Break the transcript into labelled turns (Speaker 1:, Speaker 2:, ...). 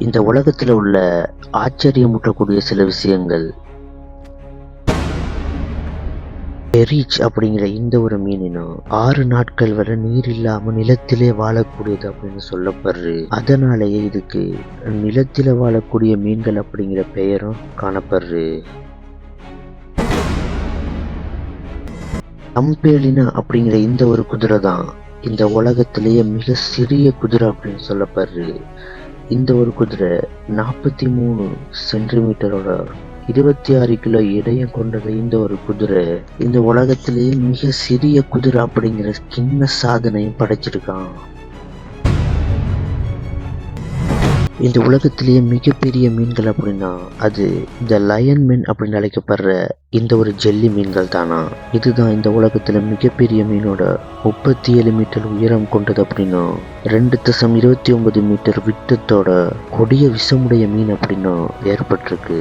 Speaker 1: இந்த உலகத்துல உள்ள ஆச்சரியமூட்டக்கூடிய சில விஷயங்கள். பெரிச் அப்படிங்கிற இந்த ஒரு மீனினம் ஆறு நாட்கள் வரை நீர் இல்லாம நிலத்திலே வாழக்கூடியது அப்படின்னு சொல்லப்படுறது அதனாலேயே இதுக்கு நிலத்தில வாழக்கூடிய மீன்கள் அப்படிங்கிற பெயரும் காணப்படுறது அம்பேலினா அப்படிங்கிற இந்த ஒரு குதிரை தான் இந்த உலகத்திலேயே மிக சிறிய குதிரை அப்படின்னு சொல்லப்படுறது இந்த ஒரு குதிரை நாற்பத்தி மூணு சென்டிமீட்டரோட இருபத்தி ஆறு கிலோ எடையும் கொண்டது இந்த ஒரு குதிரை. இந்த உலகத்திலேயே மிக சிறிய குதிரை அப்படிங்கிற கிண்ண சாதனையும் படைச்சிருக்கான். இந்த உலகத்திலேயே மிகப்பெரிய மீன்கள் அப்படின்னா அது இந்த லயன் மீன் அப்படின்னு அழைக்கப்படுற இந்த ஒரு ஜெல்லி மீன்கள் தானா? இதுதான் இந்த உலகத்துல மிகப்பெரிய மீனோட முப்பத்தி ஏழு மீட்டர் உயரம் கொண்டது அப்படின்னா ரெண்டு தசம் இருபத்தி ஒன்பது மீட்டர் விட்டத்தோட கொடிய விஷமுடைய மீன் அப்படின்னா ஏற்பட்டிருக்கு.